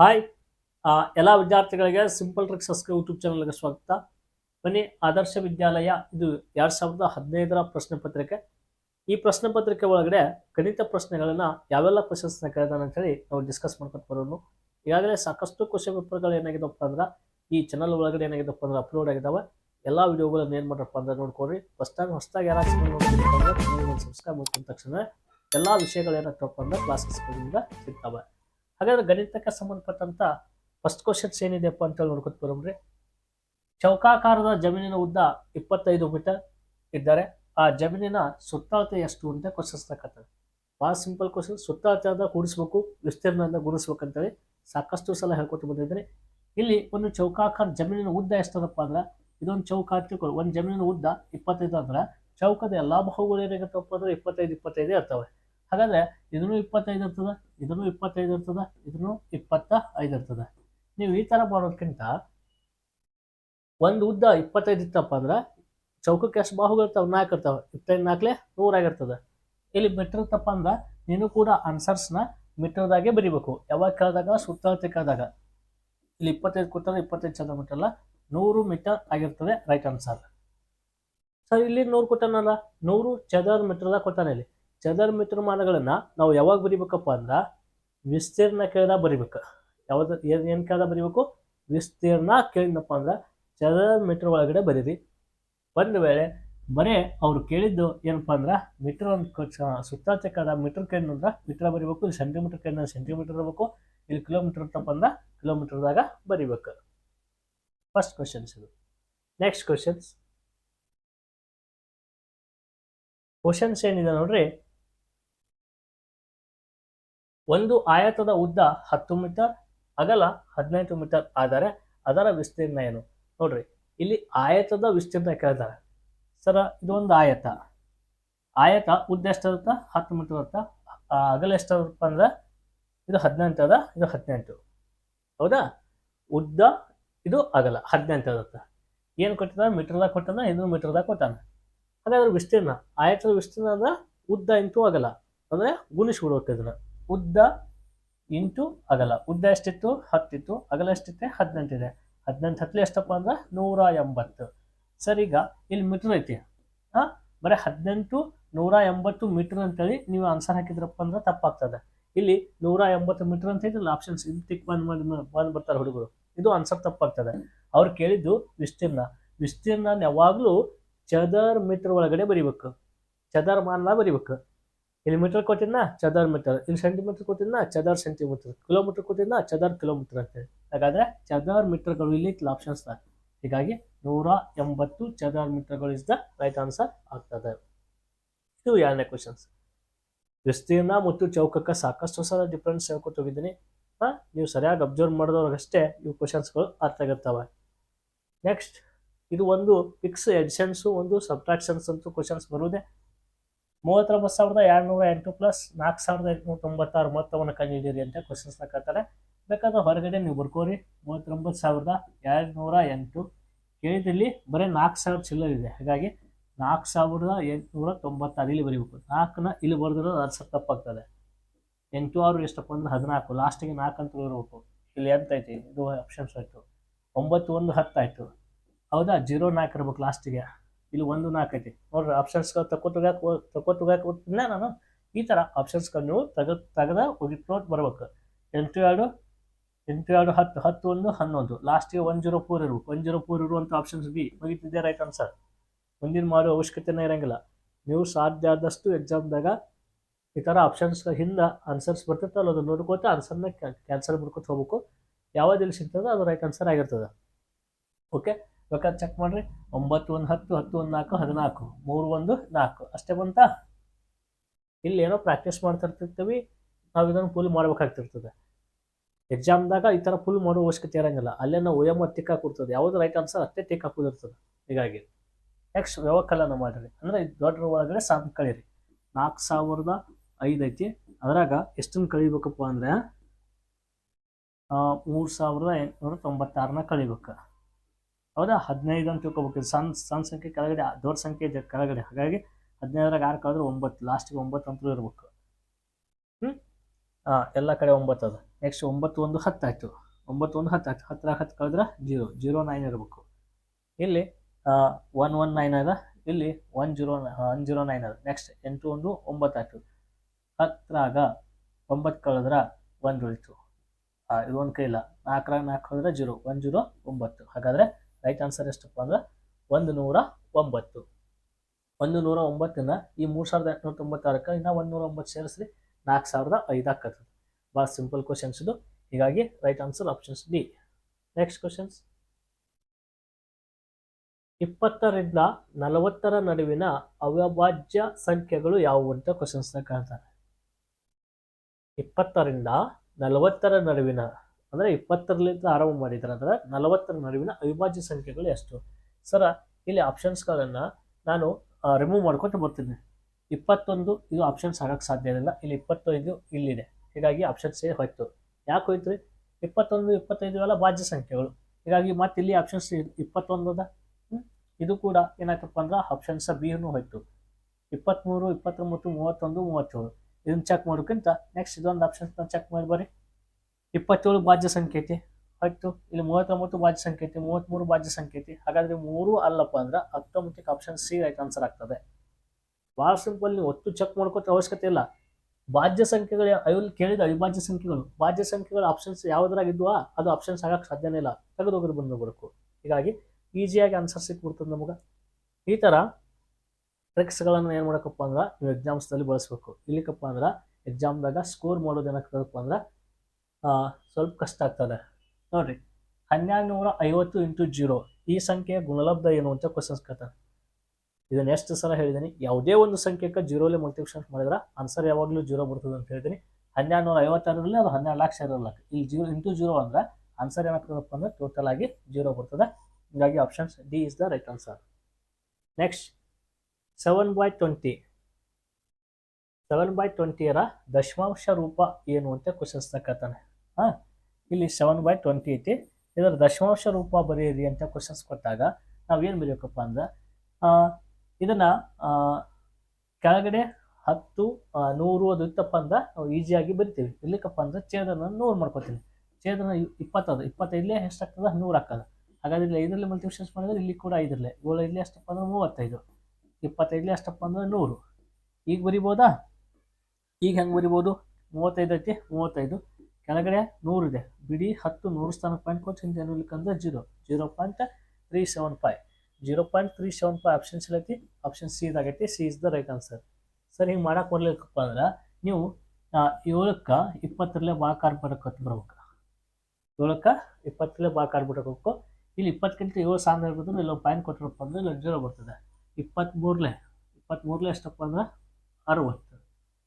Hi ಎಲ್ಲ ವಿದ್ಯಾರ್ಥಿಗಳಿಗೆ simple tricks YouTube ಚಾನಲ್ಗೆ ಸ್ವಾಗತ. ಬನ್ನಿ, ಆದರ್ಶ ವಿದ್ಯಾಲಯ, ಇದು ಎರಡು ಸಾವಿರದ ಹದಿನೈದರ ಪ್ರಶ್ನೆ ಪತ್ರಿಕೆ. ಈ ಪ್ರಶ್ನೆ ಪತ್ರಿಕೆ ಒಳಗಡೆ ಗಣಿತ ಪ್ರಶ್ನೆಗಳನ್ನ ಯಾವೆಲ್ಲ ಕ್ವಶನ್ಸ್ನ ಕೇಳಿದಾನೆ ಅಂತ ಹೇಳಿ ನಾವು ಡಿಸ್ಕಸ್ ಮಾಡ್ಕೊಂಡು ಬರೋನು. ಈಗಾಗಲೇ ಸಾಕಷ್ಟು ಕ್ವಶನ್ ಪೇಪರ್ಗಳು ಏನಾಗಿದಪ್ಪ ಅಂದ್ರೆ, ಈ ಚಾನಲ್ ಒಳಗಡೆ ಏನಾಗಿದ್ದಪ್ಪ ಅಂದ್ರೆ ಅಪ್ಲೋಡ್ ಆಗಿದ್ದಾವೆ ಎಲ್ಲ ವಿಡಿಯೋಗಳನ್ನ ಏನು ಮಾಡ್ರಪ್ಪ ಅಂದ್ರೆ ನೋಡ್ಕೊಡ್ರಿ ಫಸ್ಟ್ ಟೈಮ್ ಹೊಸದಾಗಿ ಯಾರು ಸಬ್ಸ್ಕ್ರೈಬ್ ಮಾಡ್ಕೊಂಡ ತಕ್ಷಣ ಎಲ್ಲ ವಿಷಯಗಳು ಏನಾಗ್ತಪ್ಪ ಅಂದ್ರೆ ಕ್ಲಾಸಸ್ಗಳಿಂದ ಸಿಗ್ತವೆ. ಹಾಗಾದ್ರೆ ಗಣಿತಕ್ಕೆ ಸಂಬಂಧಪಟ್ಟಂತ ಫಸ್ಟ್ ಕ್ವಶನ್ಸ್ ಏನಿದೆಯಪ್ಪ ಅಂತ ಹೇಳಿ ನೋಡ್ಕೊತ ಬರೋಮ್ರಿ. ಚೌಕಾಕಾರದ ಜಮೀನಿನ ಉದ್ದ ಇಪ್ಪತ್ತೈದು ಮೀಟರ್ ಇದ್ದಾರೆ ಆ ಜಮೀನಿನ ಸುತ್ತಳತೆ ಎಷ್ಟು ಅಂತ ಕ್ವಶನ್ಸ್ ಭಾಳ ಸಿಂಪಲ್ ಕ್ವಶನ್ ಸುತ್ತಳತೆಯಿಂದ ಕೂಡಿಸ್ಬೇಕು, ವಿಸ್ತೀರ್ಣದಿಂದ ಗುಣಿಸ್ಬೇಕಂತೇಳಿ ಸಾಕಷ್ಟು ಸಲ ಹೇಳ್ಕೊತ ಬಂದಿದ್ದೀನಿ. ಇಲ್ಲಿ ಒಂದು ಚೌಕಾಕಾರ ಜಮೀನಿನ ಉದ್ದ ಎಷ್ಟದಪ್ಪ ಅಂದ್ರೆ, ಇದೊಂದು ಚೌಕ ತಿಳ್ಕೊಳ್ಳಿ ಒಂದು ಜಮೀನಿನ ಉದ್ದ ಇಪ್ಪತ್ತೈದು ಅಂದ್ರೆ, ಚೌಕದ ಎಲ್ಲಾ ಬಾಹುಗಳು ಏನಾಗತ್ತಪ್ಪ ಅಂದ್ರೆ ಇಪ್ಪತ್ತೈದು, ಇಪ್ಪತ್ತೈದೇ ಇರ್ತವೆ. ಹಾಗಾದ್ರೆ ಇದನ್ನು ಇಪ್ಪತ್ತೈದು ಇರ್ತದ ಇದನ್ನು ಇಪ್ಪತ್ತೈದು ಇರ್ತದೆ ಇದನ್ನು ಇಪ್ಪತ್ತ ಐದು ಇರ್ತದೆ. ನೀವು ಈ ಥರ ಮಾಡೋದಕ್ಕಿಂತ ಒಂದು ಉದ್ದ ಇಪ್ಪತ್ತೈದು ಇತ್ತಪ್ಪ ಅಂದ್ರೆ ಚೌಕಕ್ಕೆ ಎಷ್ಟು ಬಾಹುಗಳಿರ್ತಾವೆ ನಾಲ್ಕು ಇರ್ತಾವೆ. ಇಪ್ಪತ್ತೈದು ನಾಲ್ಕಲೆ ನೂರಾಗಿರ್ತದೆ ಇಲ್ಲಿ ಮೀಟರ್ ಇರ್ತಪ್ಪ ಅಂದ್ರೆ ನೀನು ಕೂಡ ಆನ್ಸರ್ಸ್ನ ಮೀಟರ್ದಾಗೆ ಬರಿಬೇಕು. ಯಾವಾಗ ಕೇಳಿದಾಗ? ಸುತ್ತಳತೆ ಕೇಳಿದಾಗ. ಇಲ್ಲಿ ಇಪ್ಪತ್ತೈದು ಕೊಟ್ಟರೆ ಇಪ್ಪತ್ತೈದು ಚದರ ಮೀಟರ್ ಅಲ್ಲ ನೂರು ಮೀಟರ್ ಆಗಿರ್ತದೆ ರೈಟ್ ಆನ್ಸರ್ ಸರ್ ಇಲ್ಲಿ ನೂರು ಕೊಟ್ಟಾನಲ್ಲ? ನೂರು ಚದರ ಮೀಟರ್ದಾಗ ಕೊಟ್ಟಾನೆ ಇಲ್ಲಿ. ಚದರ ಮೀಟರ್ ಮಾನಗಳನ್ನು ನಾವು ಯಾವಾಗ ಬರಿಬೇಕಪ್ಪ ಅಂದ್ರ ವಿಸ್ತೀರ್ಣ ಕೇಳಿದಾಗ ಬರಿಬೇಕು. ಯಾವ್ದು, ಏನು ಏನು ಕೇಳ್ದ ಬರಿಬೇಕು? ವಿಸ್ತೀರ್ಣ ಕೇಳಿದ್ನಪ್ಪ ಅಂದ್ರೆ ಚದರ ಮೀಟರ್ ಒಳಗಡೆ ಬರೀರಿ. ಬಂದ ವೇಳೆ ಬರೇ ಅವ್ರು ಕೇಳಿದ್ದು ಏನಪ್ಪ ಅಂದ್ರೆ ಮೀಟರ್ ಒಂದು ಸುತ್ತ ಕೇಳ್ದ ಮೀಟರ್ ಅಂದ್ರೆ ಮೀಟರ್ ಬರಿಬೇಕು, ಇಲ್ಲಿ ಸೆಂಟಿಮೀಟರ್ ಕೇಳಿದ್ರೆ ಸೆಂಟಿಮೀಟರ್ ಇರಬೇಕು, ಇಲ್ಲಿ ಕಿಲೋಮೀಟರ್ ಅಂತಪ್ಪ ಅಂದ್ರೆ ಕಿಲೋಮೀಟರ್ದಾಗ ಬರಿಬೇಕು. ಫಸ್ಟ್ ಕ್ವಶನ್ಸ್ ಇದು. ನೆಕ್ಸ್ಟ್ ಕ್ವಶನ್ಸ್ ಕ್ವಶನ್ಸ್ ಏನಿದೆ ನೋಡ್ರಿ? ಒಂದು ಆಯತದ ಉದ್ದ ಹತ್ತು ಮೀಟರ್, ಅಗಲ ಹದಿನೆಂಟು ಮೀಟರ್ ಆದರೆ ಅದರ ವಿಸ್ತೀರ್ಣ ಏನು? ನೋಡ್ರಿ, ಇಲ್ಲಿ ಆಯತದ ವಿಸ್ತೀರ್ಣ ಕೇಳ್ತಾರೆ. ಸರ, ಇದೊಂದು ಆಯತ. ಆಯತ ಉದ್ದ ಎಷ್ಟಿರುತ್ತ? ಹತ್ತು ಮೀಟರ್ ಇರುತ್ತ. ಅಗಲ ಎಷ್ಟಿರುತ್ತಪ್ಪ ಅಂದ್ರೆ ಇದು ಹದಿನೆಂಟು ಅದ, ಇದು ಹದಿನೆಂಟು. ಹೌದಾ? ಉದ್ದ, ಇದು ಅಗಲ, ಹದಿನೆಂಟು ಇರುತ್ತೆ. ಏನು ಕೊಟ್ಟಿದ ಮೀಟರ್ದಾಗ ಕೊಟ್ಟಾನ ಇದು ಮೀಟರ್ದಾಗ ಕೊಟ್ಟಾನ ಹಾಗಾದ್ರೆ ವಿಸ್ತೀರ್ಣ, ಆಯತದ ವಿಸ್ತೀರ್ಣ ಅಂದ್ರೆ ಉದ್ದ ಇಂಟು ಅಗಲ, ಅಂದ್ರೆ ಗುಣಿಸ್ಬಿಡ್ಬೇಕು ಇದನ್ನ ಉದ್ದ ಇಂಟು ಅಗಲ. ಉದ್ದ ಎಷ್ಟಿತ್ತು? ಹತ್ತಿತ್ತು. ಅಗಲ ಎಷ್ಟಿತ್ತೆ? ಹದಿನೆಂಟಿದೆ. ಹದಿನೆಂಟು ಹತ್ತಲಿ ಎಷ್ಟಪ್ಪ ಅಂದ್ರೆ? ನೂರ ಎಂಬತ್ತು. ಸರ್, ಈಗ ಇಲ್ಲಿ ಮೀಟರ್ ಐತಿ. ಹಾ? ಬರೀ ಹದಿನೆಂಟು, ನೂರ ಎಂಬತ್ತು ಮೀಟರ್ ಅಂತೇಳಿ ನೀವು ಆನ್ಸರ್ ಹಾಕಿದ್ರಪ್ಪ ಅಂದ್ರೆ ತಪ್ಪಾಗ್ತದೆ. ಇಲ್ಲಿ ನೂರ ಎಂಬತ್ತು ಮೀಟರ್ ಅಂತ ಇದ್ರಲ್ಲಿ ಆಪ್ಷನ್ಸ್ ಇಲ್ಲಿ ಟಿಕ್ ಬಂದ್ ಬಂದ್ ಬರ್ತಾರೆ ಹುಡುಗರು. ಇದು ಆನ್ಸರ್ ತಪ್ಪಾಗ್ತದೆ. ಅವ್ರು ಕೇಳಿದ್ದು ವಿಸ್ತೀರ್ಣ. ವಿಸ್ತೀರ್ಣ ಯಾವಾಗಲೂ ಚದರ್ ಮೀಟರ್ ಒಳಗಡೆ ಬರಿಬೇಕು. ಚದರ್ ಮಾನ ಬರಿಬೇಕು. ಇಲ್ಲಿ ಮೀಟರ್ ಕೊಟ್ಟಿದ್ನ? ಚದರ್ ಮೀಟರ್ ಇಲ್ಲಿ ಸೆಂಟಿಮೀಟರ್ ಕೊಟ್ಟಿದ್ನ? ಚದರ್ ಸೆಂಟಿಮೀಟರ್ ಕಿಲೋಮೀಟರ್ ಕೊಟ್ಟಿದ್ನ? ಚದರ್ ಕಿಲೋಮೀಟರ್ ಅಂತೇಳಿ. ಹಾಗಾದ್ರೆ ಚದರ್ ಮೀಟರ್ಗಳು ಇಲ್ಲಿ ಆಪ್ಷನ್ಸ್ ಹೀಗಾಗಿ ನೂರ ಎಂಬತ್ತು ಚದರ್ ಮೀಟರ್ಗಳು ಇಸ್ ದ ರೈಟ್ ಆನ್ಸರ್ ಆಗ್ತದೆ. ಇದು ಎರಡನೇ ಕ್ವಶನ್ಸ್ ವಿಸ್ತೀರ್ಣ ಮತ್ತು ಚೌಕಕ್ಕೆ ಸಾಕಷ್ಟು ಸಲ ಡಿಫ್ರೆನ್ಸ್ ಹೇಳ್ಕೊತ ಹೋಗಿದ್ದೀನಿ. ನೀವು ಸರಿಯಾಗಿ ಅಬ್ಸರ್ವ್ ಮಾಡಿದವ್ರಿಗಷ್ಟೇ ಇವು ಕ್ವಶನ್ಸ್ಗಳು ಅರ್ಥ ಆಗಿರ್ತವೆ. ನೆಕ್ಸ್ಟ್ ಇದು ಒಂದು ಫಿಕ್ಸ್ ಎಡಿಷನ್ಸು ಒಂದು ಸಬ್ಟ್ರಾಕ್ಷನ್ಸ್ ಅಂತೂ ಕ್ವಶನ್ಸ್ ಬರುವುದೇ ಮೂವತ್ತೊಂಬತ್ತು ಸಾವಿರದ ಎರಡುನೂರ ಎಂಟು ಪ್ಲಸ್ ನಾಲ್ಕು ಸಾವಿರದ ಎಂಟುನೂರ ತೊಂಬತ್ತಾರು ಮೊತ್ತವನ್ನು ಕಂಡುಹಿಡಿಯಿರಿ ಅಂತ ಕ್ವಶನ್ಸ್ನ ಕೇಳ್ತಾರೆ ಬೇಕಾದ್ರೆ ಹೊರಗಡೆ ನೀವು ಬರ್ಕೋರಿ. ಮೂವತ್ತೊಂಬತ್ತು ಸಾವಿರದ ಎರಡುನೂರ ಎಂಟು. ಕೇಳಿದಲ್ಲಿ ಬರೀ ನಾಲ್ಕು ಸಾವಿರ ಚಿಲ್ಲರ್ ಇದೆ. ಹಾಗಾಗಿ ನಾಲ್ಕು ಸಾವಿರದ ಎಂಟುನೂರ ತೊಂಬತ್ತಾರು ಇಲ್ಲಿ ಬರೀಬೇಕು. ನಾಲ್ಕನ್ನ ಇಲ್ಲಿ ಬರೆದಿರೋದು ಸರ್ ತಪ್ಪಾಗ್ತದೆ. ಎಂಟು ಆರು ಎಷ್ಟಪ್ಪ ಅಂದ್ರೆ ಹದಿನಾಲ್ಕು. ಲಾಸ್ಟಿಗೆ ನಾಲ್ಕು ಅಂತ ಇರಬೇಕು ಇಲ್ಲಿ ಎಂತೈತಿ ಇದು ಆಪ್ಷನ್ಸ್ ಆಯಿತು. ಒಂಬತ್ತು ಒಂದು ಹತ್ತು ಆಯಿತು. ಹೌದಾ? ಜೀರೋ ನಾಲ್ಕು ಇರ್ಬೇಕು ಲಾಸ್ಟಿಗೆ ಇಲ್ಲಿ ಒಂದು ನಾಲ್ಕು ಐತಿ. ನೋಡ್ರಿ ಆಪ್ಷನ್ಸ್ಗಳು ತಗೋ ತಕ್ಕೋತಗಾಕ ಹೋಗ್ತಿಲ್ಲ ನಾನು ಈ ಥರ ಆಪ್ಷನ್ಸ್ಗಳು ನೀವು ತೆಗೆದು ತೆಗೆದ ಹೋಗಿಟ್ಕೊಂಡು ಬರ್ಬೇಕು. ಎಂಟು ಎರಡು ಎಂಟು ಎರಡು, ಹತ್ತು ಹತ್ತು ಒಂದು, ಹನ್ನೊಂದು. ಲಾಸ್ಟಿಗೆ ಒನ್ ಜೀರೋ ಫೋರ್ ಇರು. ಒನ್ ಜೀರೋ ಫೋರ್ ಇರುವಂಥ ಆಪ್ಷನ್ಸ್ ಬಿ. ಮುಗಿತಿದ್ದೆ ರೈಟ್ ಆನ್ಸರ್ ಮುಂದಿನ ಮಾಡೋ, ಅವಶ್ಯಕತೆನೇ ಇರಂಗಿಲ್ಲ. ನೀವು ಸಾಧ್ಯ ಆದಷ್ಟು ಎಕ್ಸಾಮ್ದಾಗ ಈ ಥರ ಆಪ್ಷನ್ಸ್ ಹಿಂದೆ ಆನ್ಸರ್ಸ್ ಬರ್ತಿರ್ತಲ್ಲ ಅದನ್ನ ನೋಡ್ಕೋತ ಆನ್ಸರ್ನ ಕ್ಯಾನ್ಸಲ್ ಮಾಡ್ಕೊತ ಹೋಗ್ಬೇಕು. ಯಾವ್ದು ಸಿಗ್ತದೆ ಅದು ರೈಟ್ ಆನ್ಸರ್ ಆಗಿರ್ತದೆ. ಓಕೆ ಬೇಕಾದ್ರೆ ಚೆಕ್ ಮಾಡ್ರಿ. ಒಂಬತ್ತು ಒಂದು ಹತ್ತು ಹತ್ತು ಒಂದು ನಾಲ್ಕು, ಹದಿನಾಲ್ಕು. ಮೂರು, ಒಂದು, ನಾಲ್ಕು. ಅಷ್ಟೇ ಬಂತಾ? ಇಲ್ಲಿ ಏನೋ ಪ್ರಾಕ್ಟೀಸ್ ಮಾಡ್ತಿರ್ತಿರ್ತೀವಿ ನಾವು ಇದನ್ನು ಫುಲ್ ಮಾಡ್ಬೇಕಾಗ್ತಿರ್ತದೆ. ಎಕ್ಸಾಮ್ದಾಗ ಈ ಥರ ಫುಲ್ ಮಾಡೋ ಅವಶ್ಯಕತೆ ಇರೋಂಗಿಲ್ಲ. ಅಲ್ಲೇ ನಾವು ಒಯ್ಯಮ್ಮ ಟಿಕ್ ಹಾಕಿರ್ತದೆ ಯಾವುದು ರೈಟ್ ಆನ್ಸರ್ ಅಷ್ಟೇ ಟಿಕ್ ಹಾಕೋದಿರ್ತದೆ. ಹೀಗಾಗಿ ನೆಕ್ಸ್ಟ್ ವ್ಯವಕಲನ ಮಾಡಿರಿ. ಅಂದರೆ ದೊಡ್ಡ ಒಳಗಡೆ ಸಾಮ್ ಕಳೀರಿ. ನಾಲ್ಕು ಸಾವಿರದ ಐದು ಐತಿ. ಅದ್ರಾಗ ಎಷ್ಟನ್ನು ಕಳಿಬೇಕಪ್ಪ ಅಂದರೆ ಮೂರು ಸಾವಿರದ ಎಂಟುನೂರ ತೊಂಬತ್ತಾರನ್ನ ಕಳಿಬೇಕು. ಹೌದಾ? ಹದಿನೈದು ಅಂತ ತಿಳ್ಕೊಬೇಕು. ಸಣ್ಣ ಸಣ್ಣ ಸಂಖ್ಯೆ ಕೆಳಗಡೆ ದೊಡ್ಡ ಸಂಖ್ಯೆ ಕೆಳಗಡೆ. ಹಾಗಾಗಿ ಹದಿನೈದರಾಗ ಆರು ಕಳೆದ್ರೆ ಒಂಬತ್ತು ಲಾಸ್ಟಿಗೆ ಒಂಬತ್ತು ಅಂತಲೂ ಇರ್ಬೇಕು. ಹ್ಞೂ ಎಲ್ಲ ಕಡೆ ಒಂಬತ್ತು ಅದು. ನೆಕ್ಸ್ಟ್ ಒಂಬತ್ತು ಒಂದು ಹತ್ತು ಆಯಿತು. ಒಂಬತ್ತು ಒಂದು ಹತ್ತು ಆಯ್ತು. ಹತ್ತರ ಹತ್ತು ಕಳೆದ್ರೆ ಜೀರೋ. ಜೀರೋ ನೈನ್ ಇರಬೇಕು. ಇಲ್ಲಿ ಒನ್ ಒನ್ ನೈನ್ ಅದ. ಇಲ್ಲಿ one zero one zero nine ಅದ. ನೆಕ್ಸ್ಟ್ ಎಂಟು ಒಂದು ಒಂಬತ್ತು ಆಯಿತು. ಹತ್ತರಾಗ ಒಂಬತ್ತು ಕಳೆದ್ರೆ ಒಂದು ಉಳಿತು ಆ, ಇದು ಒಂದು ಕೈ ಇಲ್ಲ ನಾಲ್ಕರಾಗ ನಾಲ್ಕು ಕಳೆದ್ರೆ ಜೀರೋ. ಒನ್ ಜೀರೋ ಒಂಬತ್ತು. ಹಾಗಾದರೆ ರೈಟ್ ಆನ್ಸರ್ ಎಷ್ಟಪ್ಪ ಅಂದ್ರೆ ಒಂದು ನೂರ ಒಂಬತ್ತು ಒಂದು ನೂರ ಒಂಬತ್ತನ್ನ ಈ ಮೂರು ಸಾವಿರದ ಎಂಟುನೂರ ತೊಂಬತ್ತಾರಕ್ಕೆ ಇನ್ನೂ ಒಂದು ನೂರ ಒಂಬತ್ತು ಸೇರಿಸ್ರಿ ನಾಲ್ಕು ಸಾವಿರದ ಐದು ಆಗ್ತದೆ ಭಾಳ ಸಿಂಪಲ್ ಕ್ವಶನ್ಸ್ ಇದು. ಹೀಗಾಗಿ right answer options D next questions ಇಪ್ಪತ್ತರಿಂದ ನಲವತ್ತರ ನಡುವಿನ ಅವಿಭಾಜ್ಯ ಸಂಖ್ಯೆಗಳು ಯಾವುವು ಅಂತ ಕ್ವಶನ್ಸ್ನ ಕೇಳ್ತಾರೆ. ಇಪ್ಪತ್ತರಿಂದ ನಲವತ್ತರ ನಡುವಿನ ಅಂದರೆ ಇಪ್ಪತ್ತರಲ್ಲಿಂದ ಆರಂಭ ಮಾಡಿದ್ರೆ ಅಂದ್ರೆ ನಲವತ್ತರ ನಡುವಿನ ಅವಿಭಾಜ್ಯ ಸಂಖ್ಯೆಗಳು ಎಷ್ಟು? ಸರ, ಇಲ್ಲಿ ಆಪ್ಷನ್ಸ್ಗಳನ್ನು ನಾನು ರಿಮೂವ್ ಮಾಡ್ಕೊಂಡು ಬರ್ತೀನಿ. ಇಪ್ಪತ್ತೊಂದು, ಇದು ಆಪ್ಷನ್ಸ್ ಆಗಕ್ಕೆ ಸಾಧ್ಯ ಇಲ್ಲ ಇಲ್ಲಿ ಇಪ್ಪತ್ತೈದು ಇಲ್ಲಿದೆ. ಹೀಗಾಗಿ ಆಪ್ಷನ್ಸ್ ಹೋಯ್ತು. ಯಾಕೆ ಹೋಯ್ತು ರೀ ಇಪ್ಪತ್ತೊಂದು, ಇಪ್ಪತ್ತೈದು ಎಲ್ಲ ಭಾಜ್ಯ ಸಂಖ್ಯೆಗಳು. ಹೀಗಾಗಿ ಮತ್ತೆ ಇಲ್ಲಿ ಆಪ್ಷನ್ಸ್ ಇಪ್ಪತ್ತೊಂದು ಅದ? ಇದು ಕೂಡ ಏನಾಯ್ತಪ್ಪ ಅಂದ್ರೆ ಆಪ್ಷನ್ಸ್ ಬಿನು ಹೋಯ್ತು. ಇಪ್ಪತ್ತ್ಮೂರು ಇಪ್ಪತ್ತೊಂಬತ್ತು ಮೂವತ್ತೊಂದು, ಮೂವತ್ತೇಳು. ಇದನ್ನು ಚೆಕ್ ಮಾಡೋಕ್ಕಿಂತ ನೆಕ್ಸ್ಟ್ ಇದೊಂದು ಆಪ್ಷನ್ಸ್ನ ಚೆಕ್ ಮಾಡಿ ಬರ್ರಿ. ಇಪ್ಪತ್ತೇಳು ಭಾಜ್ಯ ಸಂಖ್ಯೆ ಐತಿ ಆಯ್ತು ಇಲ್ಲಿ ಮೂವತ್ತೊಂಬತ್ತು ಭಾಜ್ಯ ಸಂಖ್ಯೆ ಐತಿ ಮೂವತ್ತ್ಮೂರು ಭಾಜ್ಯ ಸಂಖ್ಯೆ ಐತಿ ಹಾಗಾದ್ರೆ ಮೂರು ಅಲ್ಲಪ್ಪ ಅಂದ್ರೆ ಹತ್ತೊಂಬತ್ತಕ್ಕೆ ಆಪ್ಷನ್ ಸಿ ರೈಟ್ ಆನ್ಸರ್ ಆಗ್ತದೆ. ಭಾಳ ಸಿಂಪಲ್ ನೀವು ಒತ್ತು ಚೆಕ್ ಮಾಡ್ಕೋತ ಅವಶ್ಯಕತೆ ಇಲ್ಲ. ಭಾಜ್ಯ ಸಂಖ್ಯೆಗಳು ಐವಲ್ಲಿ ಕೇಳಿದ ಅವಿಭಾಜ್ಯ ಸಂಖ್ಯೆಗಳು. ಭಾಜ್ಯ ಸಂಖ್ಯೆಗಳ ಆಪ್ಷನ್ಸ್ ಯಾವ್ದ್ರಾಗ ಇದ್ವಾ ಅದು ಆಪ್ಷನ್ಸ್ ಆಗಕ್ಕೆ ಸಾಧ್ಯನೇ ಇಲ್ಲ. ತೆಗೆದು ಹೋಗೋದು ಬಂದು ಬರಬೇಕು ಹೀಗಾಗಿ ಈಸಿಯಾಗಿ ಆನ್ಸರ್ ಸಿಕ್ಬಿಡ್ತದೆ ನಮಗೆ. ಈ ಥರ ಟ್ರಿಕ್ಸ್ಗಳನ್ನು ಏನು ಮಾಡೋಕ್ಕಪ್ಪ ಅಂದ್ರೆ ನೀವು ಎಕ್ಸಾಮ್ಸ್ನಲ್ಲಿ ಬಳಸಬೇಕು. ಇಲ್ಲಿಕಪ್ಪ ಅಂದ್ರೆ ಎಕ್ಸಾಮ್ದಾಗ ಸ್ಕೋರ್ ಮಾಡೋದು ಏನಾಗ್ತದಪ್ಪ ಅಂದ್ರೆ ಸ್ವಲ್ಪ ಕಷ್ಟ ಆಗ್ತದೆ. ನೋಡ್ರಿ ಹನ್ನೆರಡು ನೂರ ಐವತ್ತು ಇಂಟು ಜೀರೋ, ಈ ಸಂಖ್ಯೆಯ ಗುಣಲಬ್ಧ ಏನು ಅಂತ ಕ್ವಶನ್ಸ್ ಕೇಳ್ತಾರೆ. ಇದನ್ನ ಎಷ್ಟು ಸಲ ಹೇಳಿದ್ದೀನಿ ಯಾವುದೇ ಒಂದು ಸಂಖ್ಯೆಗೆ ಜೀರೋಲಿ ಮಲ್ಟಿಪ್ಲಿಕೇಶನ್ ಮಾಡಿದ್ರೆ ಆನ್ಸರ್ ಯಾವಾಗಲೂ ಜೀರೋ ಬರ್ತದೆ ಅಂತ ಹೇಳ್ತೀನಿ ಹನ್ನೆರಡು ನೂರ ಐವತ್ತಾರರಲ್ಲಿ ಅದು ಹನ್ನೆರಡು ಲಕ್ಷ ಇರಲ್ಲ. ಇಲ್ಲಿ ಜೀರೋ, ಇಂಟು ಜೀರೋ ಅಂದ್ರೆ ಆನ್ಸರ್ ಏನಾಗ್ತದಪ್ಪ ಅಂದ್ರೆ ಟೋಟಲ್ ಆಗಿ ಜೀರೋ ಬರ್ತದೆ. ಹೀಗಾಗಿ options D is the right answer next seven by twenty seven by ಟ್ವೆಂಟಿಯರ ದಶಮಾಂಶ ರೂಪ ಏನು ಅಂತ ಕ್ವಶನ್ಸ್ನ ಕೇಳ್ತಾನೆ. ಹಾಂ? ಇಲ್ಲಿ ಸೆವೆನ್ ಬೈ ಟ್ವೆಂಟಿ ಐತಿ. ಇದರ ದಶಮಾಂಶ ರೂಪ ಬರೆಯಿರಿ ಅಂತ ಕ್ವಶನ್ಸ್ ಕೊಟ್ಟಾಗ ನಾವೇನು ಬರೆಯೋಕಪ್ಪ ಅಂದ್ರೆ ಇದನ್ನು ಕೆಳಗಡೆ ಹತ್ತು ನೂರು ಅದು ಇತ್ತಪ್ಪ ಅಂದ್ರೆ ನಾವು ಈಸಿಯಾಗಿ ಬರಿತೀವಿ. ಇಲ್ಲಿಕಪ್ಪ ಅಂದ್ರೆ ಛೇದನ ನೂರು ಮಾಡ್ಕೊತೀನಿ. ಛೇದನ ಇಪ್ಪತ್ತದು. ಇಪ್ಪತ್ತೈದಲೇ ಎಷ್ಟಾಗ್ತದೆ ನೂರು ಹಾಕೋದು ಹಾಗಾದ್ರೆ ಇಲ್ಲಿ ಐದರಲ್ಲಿ ಮಲ್ಟಿಪ್ಲಿಕೇಶನ್ ಮಾಡಿದ್ರೆ ಇಲ್ಲಿ ಕೂಡ ಐದರಲ್ಲೇ. ಏಳು ಇಲ್ಲಿ ಎಷ್ಟಪ್ಪ ಅಂದ್ರೆ ಮೂವತ್ತೈದು. ಇಪ್ಪತ್ತೈದಲೇ ಎಷ್ಟಪ್ಪ ಅಂದ್ರೆ ನೂರು. ಈಗ ಬರಿಬೋದಾ? ಈಗ ಹೆಂಗೆ ಬರಿಬೋದು? ಮೂವತ್ತೈದು ಐತಿ? ಮೂವತ್ತೈದು. ಕೆಳಗಡೆ ನೂರು ಇದೆ. ಬಿಡಿ ಹತ್ತು ನೂರು ಸ್ಥಾನಕ್ಕೆ ಪಾಯಿಂಟ್ ಕೊಟ್ಟು ಹಿಂದೆ ಏನಿಲ್ಲಕಂದ್ರೆ zero zero point three seven five zero point three seven five options ಐತಿ option C ಇದಾಗೈತಿ. C is the right answer sir ಹಿಂಗೆ ಮಾಡಕ್ಕೆ ಬರ್ಲಿಕ್ಕಪ್ಪ ಅಂದ್ರೆ ನೀವು ಏಳಕ್ಕೆ ಇಪ್ಪತ್ತರಲ್ಲೇ ಬಾಕಾರ ಬರಕ್ಕೆ ಬರ್ಬೇಕು. ಏಳಕ್ಕೆ ಇಪ್ಪತ್ತರಲ್ಲೇ ಬಾಕಾರ ಬಿಡಬೇಕು ಇಲ್ಲಿ ಇಪ್ಪತ್ತಕ್ಕಿಂತ ಏಳು ಸಾಂದ್ರ ಇರ್ಬೋದು ಇಲ್ಲ ಪಾಯಿಂಟ್ ಕೊಟ್ಟಿರಪ್ಪ ಅಂದ್ರೆ ಇಲ್ಲಿ ಜೀರೋ ಬರ್ತದೆ. ಇಪ್ಪತ್ತ್ಮೂರಲೆ ಇಪ್ಪತ್ತ್ಮೂರಲೇ ಎಷ್ಟಪ್ಪ ಅಂದ್ರೆ ಅರವತ್ತು.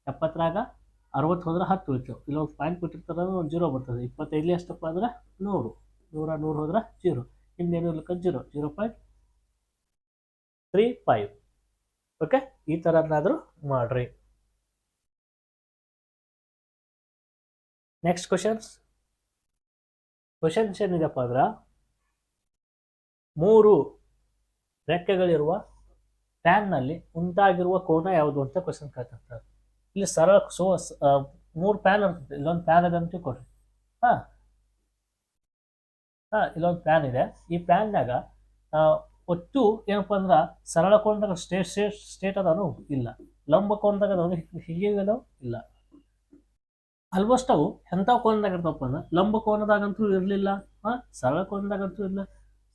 ಎಪ್ಪತ್ತರಾಗ ಅರವತ್ತು ಹೋದ್ರೆ ಹತ್ತು ಉಳಿತು. ಇಲ್ಲೊಂದು ಪಾಯಿಂಟ್ ಕೊಟ್ಟಿರ್ತಾರೆ ಒಂದು ಜೀರೋ ಬರ್ತದೆ. ಇಪ್ಪತ್ತೈದು ಎಷ್ಟಪ್ಪ ಅಂದ್ರೆ ನೂರು. ನೂರ ನೂರು ಹೋದ್ರೆ ಜೀರೋ ಹಿಂದೇನು ಇರ್ಲಿಕ್ಕೆ zero zero point three five okay ಈ ಥರನಾದರೂ ಮಾಡ್ರಿ. ನೆಕ್ಸ್ಟ್ ಕ್ವಶನ್ಸ್ ಕ್ವಶನ್ಸ್ ಏನಿದೆಪ್ಪ ಅಂದ್ರೆ, ಮೂರು ರೆಕ್ಕೆಗಳಿರುವ ಫ್ಯಾನ್ನಲ್ಲಿ ಉಂಟಾಗಿರುವ ಕೋನ ಯಾವುದು ಅಂತ ಕ್ವಶನ್ ಕೇಳ್ತಿರ್ತಾರೆ ಇಲ್ಲಿ ಸರಳ ಸೋ ಮೂರು ಪ್ಯಾನ್ ಇರ್ತದೆ. ಇಲ್ಲೊಂದು ಪ್ಯಾನ್ ಇದೆ ಅಂತ ಕೊಡ್ರಿ. ಹಾಂ. ಹಾಂ, ಇಲ್ಲೊಂದು ಪ್ಯಾನ್ ಇದೆ. ಈ ಪ್ಯಾನ್ನಾಗ ಒಟ್ಟು ಏನಪ್ಪ ಅಂದ್ರೆ ಸರಳ ಕೋನದಾಗ ಸ್ಟೇಟ್ ಸ್ಟೇಟ್ ಸ್ಟೇಟ್ ಇಲ್ಲ. ಲಂಬ ಅದಾನು ಹೀಗೆ ಅದಾವು ಇಲ್ಲ. ಆಲ್ಮೋಸ್ಟ್ ಅವು ಎಂಥ ಕೋನದಾಗ ಇರ್ತಪ್ಪ ಅಂದ್ರೆ ಲಂಬ ಕೋನದಾಗಂತೂ ಇರಲಿಲ್ಲ. ಹಾಂ, ಸರಳ ಕೋನದಾಗಂತೂ ಇರಲಿಲ್ಲ.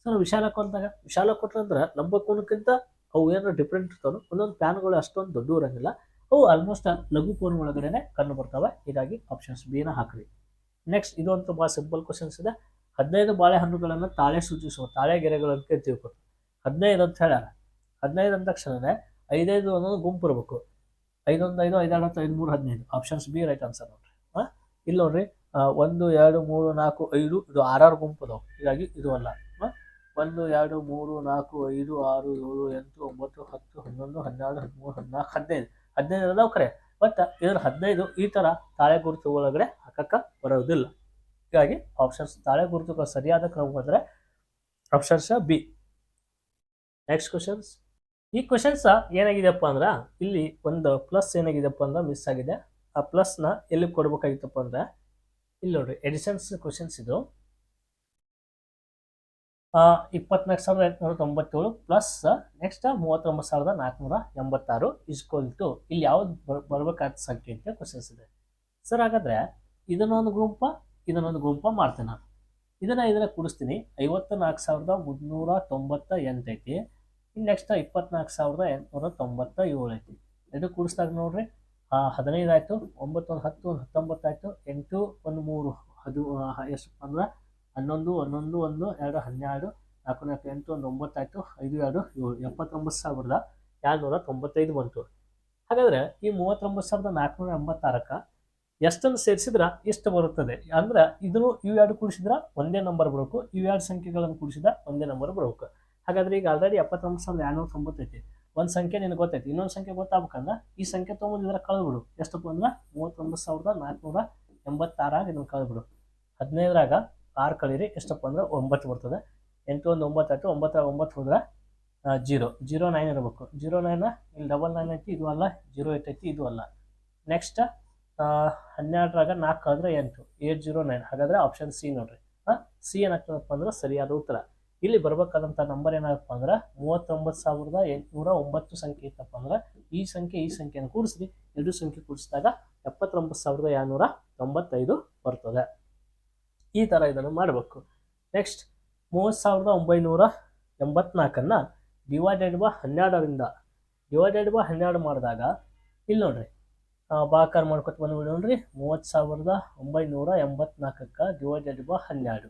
ಸರ್, ವಿಶಾಲ ಕೋನದಾಗ, ವಿಶಾಲ ಕೋನ ಅಂದ್ರೆ ಲಂಬ ಕೋನಕ್ಕಿಂತ ಅವು ಏನಾರ ಡಿಫ್ರೆಂಟ್ ಇರ್ತಾವೆ ಒಂದೊಂದು ಪ್ಯಾನ್ಗಳು ಅಷ್ಟೊಂದು ದೊಡ್ಡ ಇರಂಗಿಲ್ಲ ಅವು ಆಲ್ಮೋಸ್ಟ್ ಲಘು ಕೋನ ಒಳಗಡೆನೆ ಕಂಡು ಬರ್ತವೆ. ಹೀಗಾಗಿ ಆಪ್ಷನ್ಸ್ ಬಿನ ಹಾಕ್ರಿ. ನೆಕ್ಸ್ಟ್ ಇದೊಂದು ಭಾಳ ಸಿಂಪಲ್ ಕ್ವಶನ್ಸ್ ಇದೆ. ಹದಿನೈದು ಬಾಳೆಹಣ್ಣುಗಳನ್ನು ತಾಳೆ ಸೂಚಿಸುವ, ತಾಳೆ ಗೆರೆಗಳಂತ ತಿಳ್ಕೊಟ್ಟು ಹದಿನೈದು ಅಂತ ಹೇಳ್ಯಾರ. ಹದಿನೈದು ಅಂದ ತಕ್ಷಣನೇ ಐದೈದು ಅನ್ನೋದು ಗುಂಪು ಇರಬೇಕು. ಐದೊಂದು, ಐದು ಐದಾರು ಹತ್ತು ಐದು, ಮೂರು, ಹದಿನೈದು. ಆಪ್ಷನ್ಸ್ ಬಿ ರೈಟ್ ಆನ್ಸರ್ ನೋಡ್ರಿ. ಹಾಂ? ಇಲ್ಲಿ ನೋಡ್ರಿ ಒಂದು, ಎರಡು, ಮೂರು, ನಾಲ್ಕು, ಐದು, ಇದು ಆರಾರು ಗುಂಪು ಅದಾವೆ. ಹೀಗಾಗಿ ಇದು ಅಲ್ಲ. ಒಂದು, ಎರಡು, ಮೂರು, ನಾಲ್ಕು, ಐದು, ಆರು, ಏಳು, ಎಂಟು, ಒಂಬತ್ತು, ಹತ್ತು, ಹನ್ನೊಂದು, ಹನ್ನೆರಡು, ಹದಿಮೂರು, ಹದಿನಾಲ್ಕು, ಹದಿನೈದು. ಹದಿನೈದು ಅದಾವ ಕರೆ ಬಟ್ ಇದ್ರ ಹದಿನೈದು ಈ ಥರ ತಾಳೆ ಗುರುತು ಒಳಗಡೆ ಹಾಕಕ್ಕೆ ಬರೋದಿಲ್ಲ. ಹೀಗಾಗಿ ಆಪ್ಷನ್ಸ್ ತಾಳೆ ಗುರುತುಗಳ ಸರಿಯಾದ ಕ್ರಮ ಬಂದರೆ ಆಪ್ಷನ್ಸ್ ಬಿ ನೆಕ್ಸ್ಟ್ ಕ್ವಶನ್ಸ್ ಈ ಕ್ವಶನ್ಸ್ ಏನಾಗಿದೆಪ್ಪ ಅಂದ್ರೆ ಇಲ್ಲಿ ಒಂದು ಪ್ಲಸ್ ಏನಾಗಿದೆಪ್ಪ ಅಂದ್ರೆ ಮಿಸ್ ಆಗಿದೆ. ಆ ಪ್ಲಸ್ನ ಎಲ್ಲಿ ಕೊಡ್ಬೇಕಾಗಿತ್ತಪ್ಪ ಅಂದ್ರೆ ಇಲ್ಲಿ ನೋಡ್ರಿ ಎಡಿಷನ್ಸ್ ಕ್ವಶನ್ಸ್ ಇದು. ಇಪ್ಪತ್ನಾಲ್ಕು ಸಾವಿರದ ಎಂಟುನೂರ ತೊಂಬತ್ತೇಳು ಪ್ಲಸ್ ನೆಕ್ಸ್ಟ್ ಮೂವತ್ತೊಂಬತ್ತು ಸಾವಿರದ ನಾಲ್ಕುನೂರ ಎಂಬತ್ತಾರು ಇಸ್ಕೋಲ್ ಟು ಇಲ್ಲಿ ಯಾವ್ದು ಬರ್ ಬರ್ಬೇಕಾದ ಸಂಖ್ಯೆ ಅಂತ ಕ್ವಶನ್ಸ್ ಇದೆ. ಸರ್ ಹಾಗಾದ್ರೆ, ಇದನ್ನೊಂದು ಗುಂಪ ಇದನ್ನೊಂದು ಗುಂಪ ಮಾಡ್ತೇನೆ ನಾನು. ಇದನ್ನ ಇದನ್ನ ಕೂಡಿಸ್ತೀನಿ. ಐವತ್ತ ನಾಲ್ಕು ಸಾವಿರದ ಮುನ್ನೂರ ತೊಂಬತ್ತ ಎಂಟು ಐತಿ. ಇನ್ನು ನೆಕ್ಸ್ಟ್ ಇಪ್ಪತ್ನಾಲ್ಕು ಸಾವಿರದ ಎಂಟುನೂರ ತೊಂಬತ್ತ ಏಳು ಐತಿ. ಎರಡು ಕೂಡಿಸ್ದಾಗ ನೋಡ್ರಿ. ಹದಿನೈದು ಆಯಿತು, ಒಂಬತ್ತೊಂದು ಹತ್ತು ಒಂದು ಹತ್ತೊಂಬತ್ತು ಆಯಿತು, ಎಂಟು ಒಂದು ಮೂರು ಅದು ಎಷ್ಟು ಅಂದ್ರೆ ಹನ್ನೊಂದು ಹನ್ನೊಂದು, ಒಂದು, ಎರಡು, ಹನ್ನೆರಡು ನಾಲ್ಕು ನಾಲ್ಕು ಎಂಟು, ಒಂದು, ಒಂಬತ್ತಾಯಿತು, ಐದು, ಎರಡು, ಏಳು, ಎಪ್ಪತ್ತೊಂಬತ್ತು ಸಾವಿರದ ಎರಡುನೂರ ತೊಂಬತ್ತೈದು ಬಂತು. ಹಾಗಾದ್ರೆ ಈ ಮೂವತ್ತೊಂಬತ್ತು ಸಾವಿರದ ನಾಲ್ಕುನೂರ ಎಂಬತ್ತಾರಕ್ಕೆ ಎಷ್ಟನ್ನು ಸೇರಿಸಿದ್ರೆ ಎಷ್ಟು ಬರುತ್ತದೆ? ಅಂದ್ರೆ ಇದನ್ನು ಇವು ಎರಡು ಕೂಡಿಸಿದ್ರೆ ಒಂದೇ ನಂಬರ್ ಬರಬೇಕು, ಇವು ಎರಡು ಸಂಖ್ಯೆಗಳನ್ನು ಕೂಡಿಸಿದ್ರೆ ಒಂದೇ ನಂಬರ್ ಬರಬೇಕು. ಹಾಗಾದ್ರೆ ಈಗ ಆಲ್ರೆಡಿ ಎಪ್ಪತ್ತೊಂಬತ್ತು ಸಾವಿರದ ಎರಡುನೂರ ತೊಂಬತ್ತೈತಿ. ಒಂದು ಸಂಖ್ಯೆ ನಿನಗೆ ಗೊತ್ತೈತಿ, ಇನ್ನೊಂದು ಸಂಖ್ಯೆ ಗೊತ್ತಾಗ್ಬೇಕಂದ್ರೆ ಈ ಸಂಖ್ಯೆ ತೊಗೊಂಡು ಇದರ ಕಳೆದ್ಬಿಡು. ಎಷ್ಟಪ್ಪ ಅಂದ್ರೆ ಮೂವತ್ತೊಂಬತ್ತು ಸಾವಿರದ ನಾಲ್ಕುನೂರ ಎಂಬತ್ತಾರಾಗ ಇದನ್ನು ಕಳೆದ್ಬಿಡು. ಹದಿನೈದರಾಗ ಆರು ಕಳೀರಿ, ಎಷ್ಟಪ್ಪ ಅಂದ್ರೆ ಒಂಬತ್ತು ಬರ್ತದೆ. ಎಂಟು ಒಂದು ಒಂಬತ್ತು ಆಯಿತು, ಒಂಬತ್ತರ ಒಂಬತ್ತು ಹೋದ್ರೆ ಜೀರೋ. ಜೀರೋ ನೈನ್ ಇರಬೇಕು. ಜೀರೋ ನೈನ್ ಇಲ್ಲಿ ಡಬಲ್ ನೈನ್ ಐತಿ, ಇದು ಅಲ್ಲ. ಜೀರೋ ಏಟ್ ಐತಿ, ಇದು ಅಲ್ಲ. ನೆಕ್ಸ್ಟ್ ಹನ್ನೆರಡರಾಗ ನಾಲ್ಕು ಕಳೆದ್ರೆ ಎಂಟು. Eight zero nine. ಹಾಗಾದರೆ ಆಪ್ಷನ್ ಸಿ ನೋಡ್ರಿ. ಹಾಂ ಸಿ ಏನಾಗ್ತದಪ್ಪ ಅಂದ್ರೆ ಸರಿಯಾದ ಉತ್ತರ. ಇಲ್ಲಿ ಬರಬೇಕಾದಂಥ ನಂಬರ್ ಏನಾಗಪ್ಪ ಅಂದ್ರೆ ಮೂವತ್ತೊಂಬತ್ತು ಸಾವಿರದ ಎಂಟುನೂರ ಒಂಬತ್ತು ಸಂಖ್ಯೆ ಇತ್ತಪ್ಪ ಅಂದ್ರೆ ಈ ಸಂಖ್ಯೆ, ಈ ಸಂಖ್ಯೆಯನ್ನು ಕೂಡಿಸ್ರಿ ಎರಡು ಸಂಖ್ಯೆ ಕೂಡಿಸಿದಾಗ ಎಪ್ಪತ್ತೊಂಬತ್ತು ಸಾವಿರದ ಏಳ್ನೂರ ತೊಂಬತ್ತೈದು ಬರ್ತದೆ. ಈ ಥರ ಇದನ್ನು ಮಾಡಬೇಕು. ನೆಕ್ಸ್ಟ್ ಮೂವತ್ತು ಸಾವಿರದ ಒಂಬೈನೂರ ಎಂಬತ್ನಾಲ್ಕನ್ನು ಡಿವೈಡೆಡ್ ಬೈ ಹನ್ನೆರಡರಿಂದ ಡಿವೈಡೆಡ್ ಬೈ ಹನ್ನೆರಡು ಮಾಡಿದಾಗ, ಇಲ್ಲಿ ನೋಡ್ರಿ ಬಾಕಾರ ಮಾಡ್ಕೊತ ಬಂದ್ಬಿಡಿ ನೋಡ್ರಿ, ಮೂವತ್ತು ಸಾವಿರದ ಒಂಬೈನೂರ ಎಂಬತ್ನಾಲ್ಕಕ್ಕೆ ಡಿವೈಡೆಡ್ ಬೈ ಹನ್ನೆರಡು.